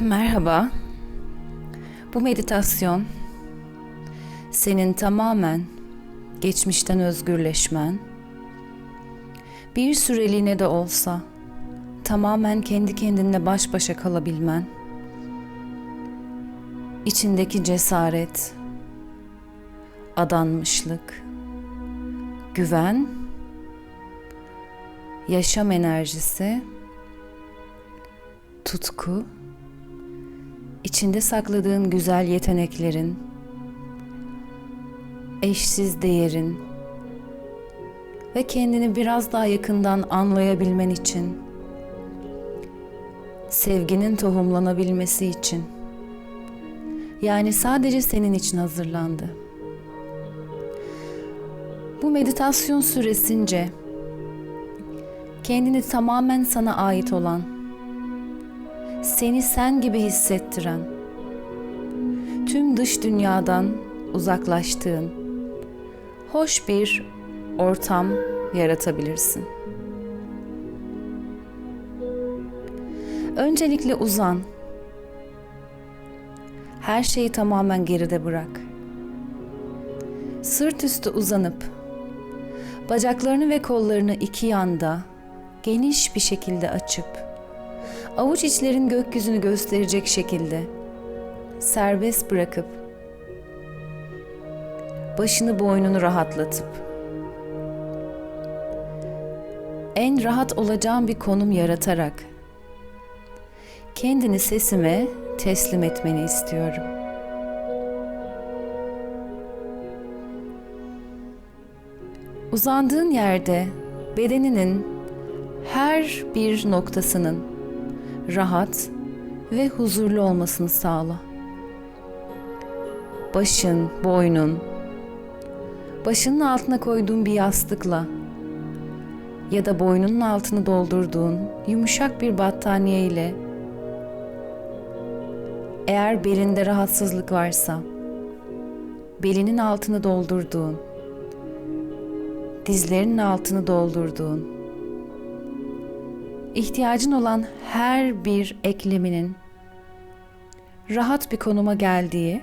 Merhaba. Bu meditasyon senin tamamen geçmişten özgürleşmen, bir süreliğine de olsa tamamen kendi kendinle baş başa kalabilmen, içindeki cesaret, adanmışlık, güven, yaşam enerjisi, tutku, içinde sakladığın güzel yeteneklerin, eşsiz değerin ve kendini biraz daha yakından anlayabilmen için, sevginin tohumlanabilmesi için, yani sadece senin için hazırlandı. Bu meditasyon süresince kendini tamamen sana ait olan seni sen gibi hissettiren, tüm dış dünyadan uzaklaştığın, hoş bir ortam yaratabilirsin. Öncelikle uzan. Her şeyi tamamen geride bırak. Sırt üstü uzanıp bacaklarını ve kollarını iki yanda geniş bir şekilde açıp avuç içlerin gökyüzünü gösterecek şekilde serbest bırakıp başını boynunu rahatlatıp en rahat olacağın bir konum yaratarak kendini sesime teslim etmeni istiyorum. Uzandığın yerde bedeninin her bir noktasının rahat ve huzurlu olmasını sağla. Başın, boynun, başının altına koyduğun bir yastıkla ya da boynunun altını doldurduğun yumuşak bir battaniye ile eğer belinde rahatsızlık varsa belinin altını doldurduğun dizlerinin altını doldurduğun ihtiyacın olan her bir ekleminin rahat bir konuma geldiği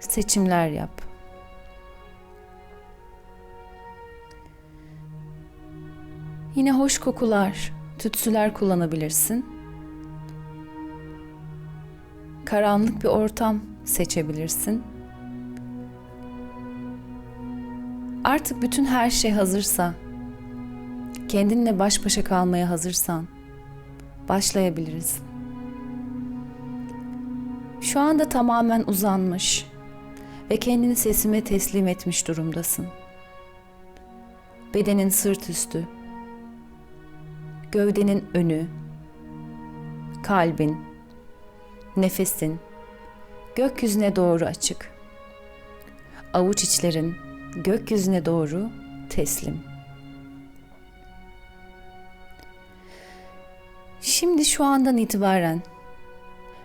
seçimler yap. Yine hoş kokular, tütsüler kullanabilirsin. Karanlık bir ortam seçebilirsin. Artık bütün her şey hazırsa, kendinle baş başa kalmaya hazırsan başlayabiliriz. Şu anda tamamen uzanmış ve kendini sesime teslim etmiş durumdasın. Bedenin sırt üstü, gövdenin önü, kalbin, nefesin gökyüzüne doğru açık. Avuç içlerin gökyüzüne doğru teslim. Şimdi şu andan itibaren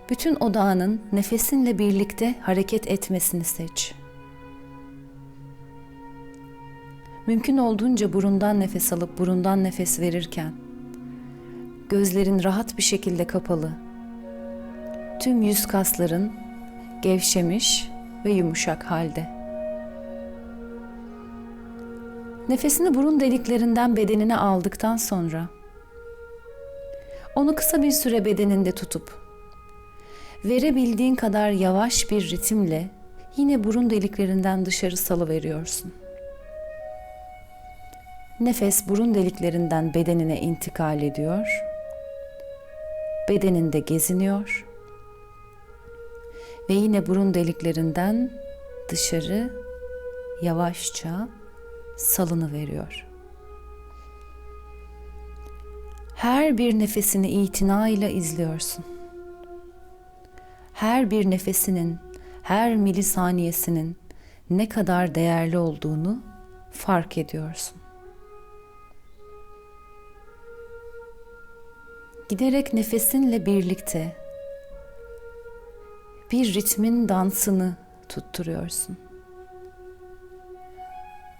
bütün odağının nefesinle birlikte hareket etmesini seç. Mümkün olduğunca burundan nefes alıp burundan nefes verirken gözlerin rahat bir şekilde kapalı. Tüm yüz kasların gevşemiş ve yumuşak halde. Nefesini burun deliklerinden bedenine aldıktan sonra onu kısa bir süre bedeninde tutup verebildiğin kadar yavaş bir ritimle yine burun deliklerinden dışarı salıveriyorsun. Nefes burun deliklerinden bedenine intikal ediyor. Bedeninde geziniyor. Ve yine burun deliklerinden dışarı yavaşça salını veriyor. Her bir nefesini itina ile izliyorsun. Her bir nefesinin, her milisaniyesinin ne kadar değerli olduğunu fark ediyorsun. Giderek nefesinle birlikte bir ritmin dansını tutturuyorsun.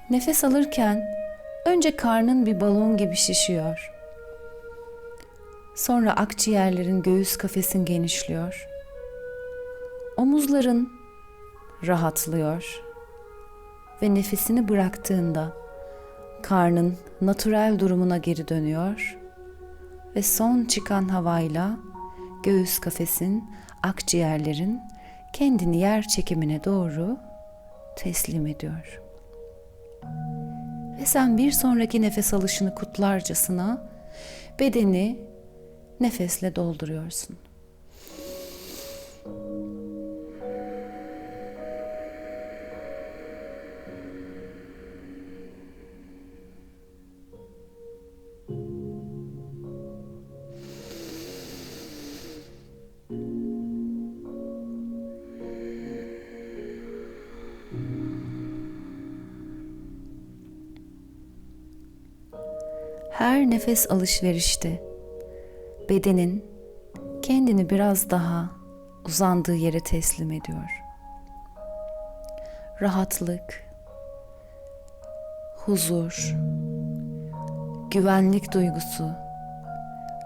Nefes alırken önce karnın bir balon gibi şişiyor. Sonra akciğerlerin göğüs kafesin genişliyor. Omuzların rahatlıyor. Ve nefesini bıraktığında karnın natürel durumuna geri dönüyor ve son çıkan havayla göğüs kafesin, akciğerlerin kendini yer çekimine doğru teslim ediyor. Ve sen bir sonraki nefes alışını kutlarcasına bedeni nefesle dolduruyorsun. Her nefes alışverişte bedenin kendini biraz daha uzandığı yere teslim ediyor. Rahatlık, huzur, güvenlik duygusu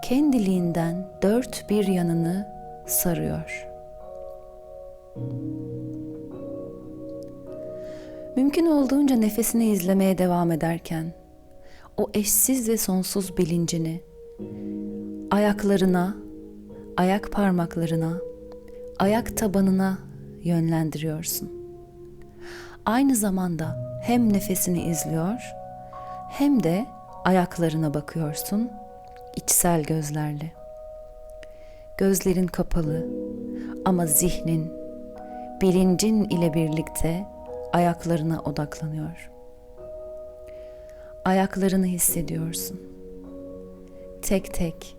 kendiliğinden dört bir yanını sarıyor. Mümkün olduğunca nefesini izlemeye devam ederken o eşsiz ve sonsuz bilincini ayaklarına, ayak parmaklarına, ayak tabanına yönlendiriyorsun. Aynı zamanda hem nefesini izliyor hem de ayaklarına bakıyorsun içsel gözlerle. Gözlerin kapalı ama zihnin, bilincin ile birlikte ayaklarına odaklanıyor. Ayaklarını hissediyorsun. Tek tek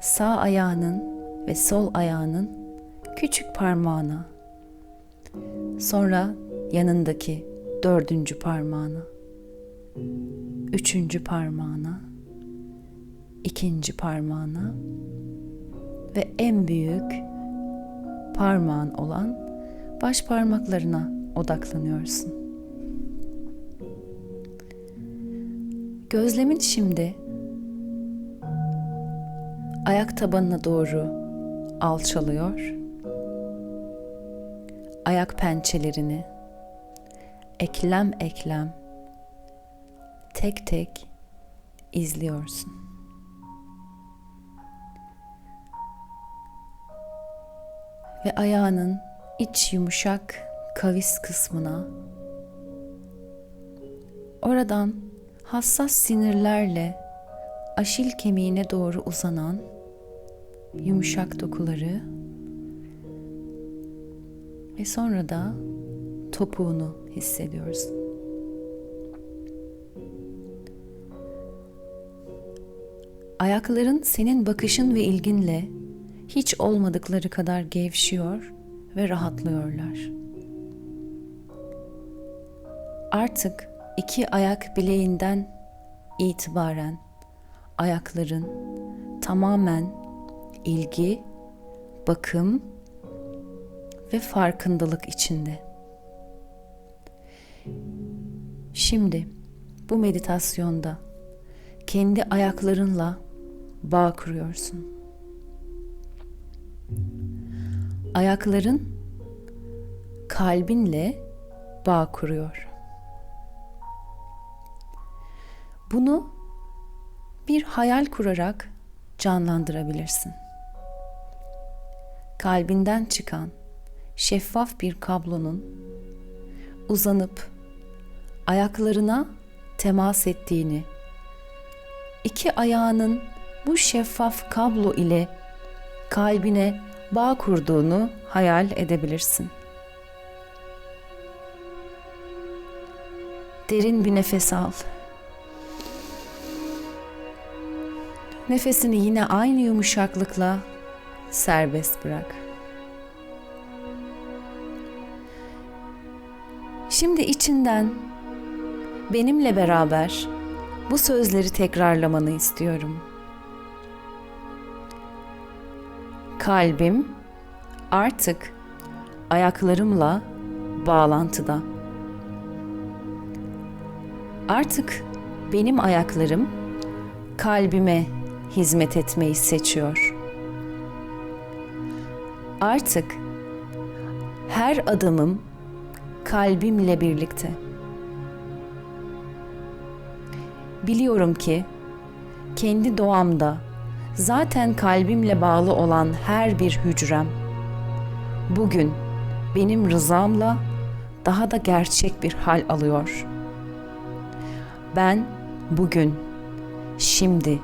sağ ayağının ve sol ayağının küçük parmağına, sonra yanındaki dördüncü parmağına, üçüncü parmağına, ikinci parmağına ve en büyük parmağın olan baş parmaklarına odaklanıyorsun. Gözlemin şimdi ayak tabanına doğru alçalıyor. Ayak pençelerini eklem eklem tek tek izliyorsun. Ve ayağının iç yumuşak kavis kısmına oradan hassas sinirlerle aşil kemiğine doğru uzanan yumuşak dokuları ve sonra da topuğunu hissediyoruz. Ayakların senin bakışın ve ilginle hiç olmadıkları kadar gevşiyor ve rahatlıyorlar. Artık iki ayak bileğinden itibaren ayakların tamamen ilgi, bakım ve farkındalık içinde. Şimdi bu meditasyonda kendi ayaklarınla bağ kuruyorsun. Ayakların kalbinle bağ kuruyor. Bunu bir hayal kurarak canlandırabilirsin. Kalbinden çıkan şeffaf bir kablonun uzanıp ayaklarına temas ettiğini, iki ayağının bu şeffaf kablo ile kalbine bağ kurduğunu hayal edebilirsin. Derin bir nefes al. Nefesini yine aynı yumuşaklıkla serbest bırak. Şimdi içinden benimle beraber bu sözleri tekrarlamanı istiyorum. Kalbim artık ayaklarımla bağlantıda. Artık benim ayaklarım kalbime hizmet etmeyi seçiyor. Artık her adımım kalbimle birlikte. Biliyorum ki kendi doğamda zaten kalbimle bağlı olan her bir hücrem bugün benim rızamla daha da gerçek bir hal alıyor. Ben bugün, şimdi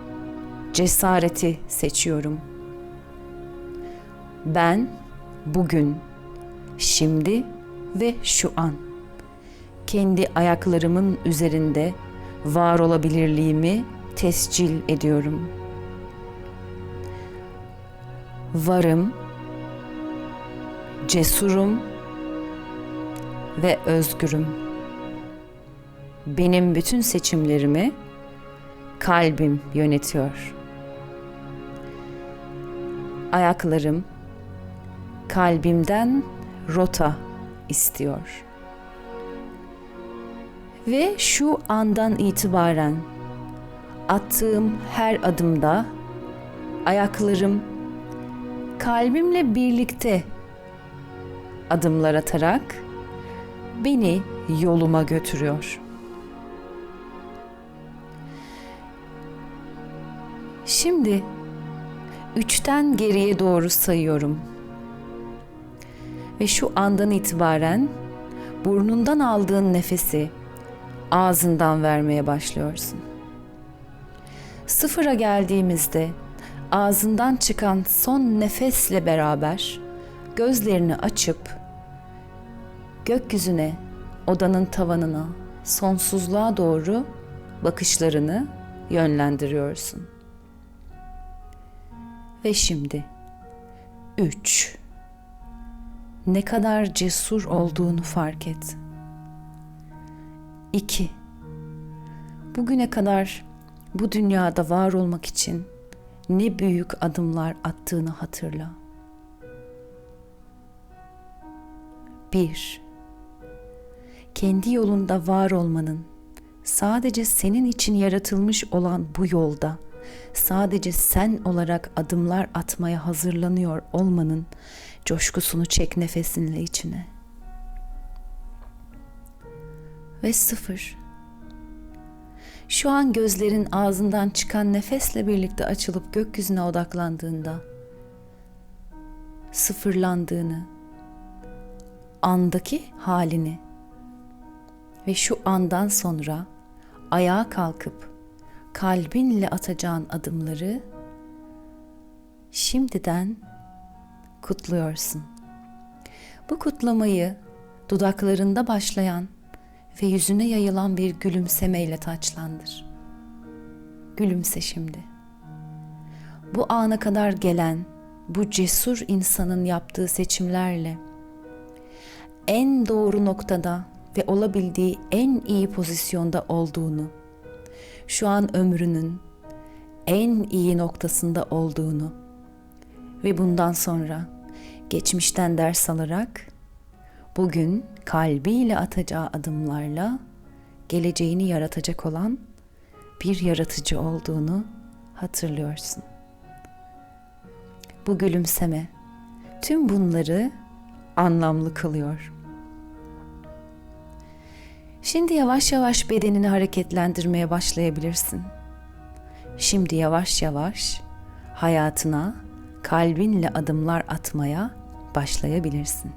cesareti seçiyorum. Ben bugün, şimdi ve şu an kendi ayaklarımın üzerinde var olabilirliğimi tescil ediyorum. Varım, cesurum ve özgürüm. Benim bütün seçimlerimi kalbim yönetiyor. Ayaklarım kalbimden rota istiyor. Ve şu andan itibaren attığım her adımda ayaklarım kalbimle birlikte adımlar atarak beni yoluma götürüyor. Şimdi üçten geriye doğru sayıyorum. Ve şu andan itibaren burnundan aldığın nefesi ağzından vermeye başlıyorsun. Sıfıra geldiğimizde ağzından çıkan son nefesle beraber gözlerini açıp gökyüzüne, odanın tavanına, sonsuzluğa doğru bakışlarını yönlendiriyorsun. Ve şimdi 3 Ne kadar cesur olduğunu fark et. 2 Bugüne kadar bu dünyada var olmak için ne büyük adımlar attığını hatırla. 1 Kendi yolunda var olmanın sadece senin için yaratılmış olan bu yolda sadece sen olarak adımlar atmaya hazırlanıyor olmanın coşkusunu çek nefesinle içine. Ve sıfır. Şu an gözlerin ağzından çıkan nefesle birlikte açılıp gökyüzüne odaklandığında sıfırlandığını, andaki halini ve şu andan sonra ayağa kalkıp kalbinle atacağın adımları şimdiden kutluyorsun. Bu kutlamayı dudaklarında başlayan ve yüzüne yayılan bir gülümsemeyle taçlandır. Gülümse şimdi. Bu ana kadar gelen bu cesur insanın yaptığı seçimlerle en doğru noktada ve olabildiği en iyi pozisyonda olduğunu, şu an ömrünün en iyi noktasında olduğunu ve bundan sonra geçmişten ders alarak bugün kalbiyle atacağı adımlarla geleceğini yaratacak olan bir yaratıcı olduğunu hatırlıyorsun. Bu gülümseme tüm bunları anlamlı kılıyor. Şimdi yavaş yavaş bedenini hareketlendirmeye başlayabilirsin. Şimdi yavaş yavaş hayatına kalbinle adımlar atmaya başlayabilirsin.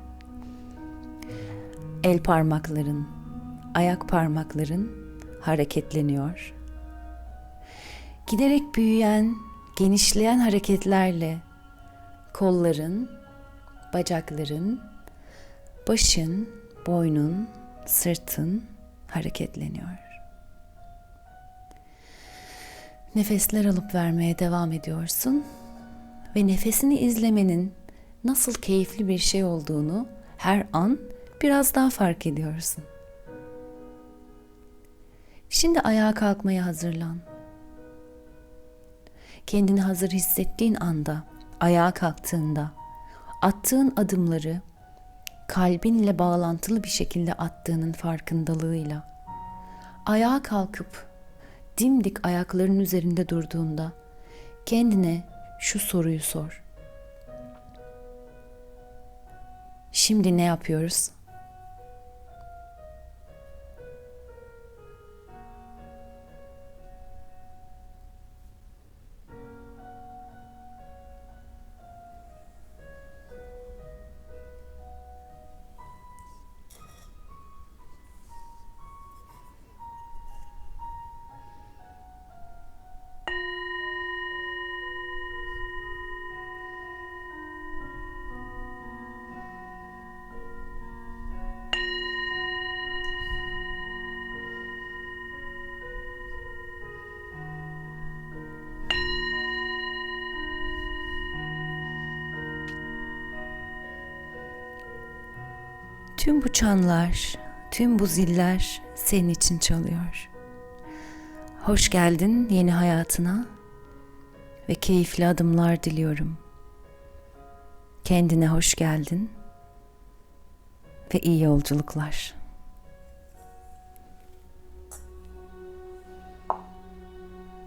El parmakların, ayak parmakların hareketleniyor. Giderek büyüyen, genişleyen hareketlerle kolların, bacakların, başın, boynun, sırtın hareketleniyor. Nefesler alıp vermeye devam ediyorsun ve nefesini izlemenin nasıl keyifli bir şey olduğunu her an biraz daha fark ediyorsun. Şimdi ayağa kalkmaya hazırlan. Kendini hazır hissettiğin anda, ayağa kalktığında attığın adımları kalbinle bağlantılı bir şekilde attığının farkındalığıyla ayağa kalkıp dimdik ayakların üzerinde durduğunda Kendine şu soruyu sor. Şimdi ne yapıyoruz? Tüm bu çanlar, tüm bu ziller senin için çalıyor. Hoş geldin yeni hayatına ve keyifli adımlar diliyorum. Kendine hoş geldin ve iyi yolculuklar.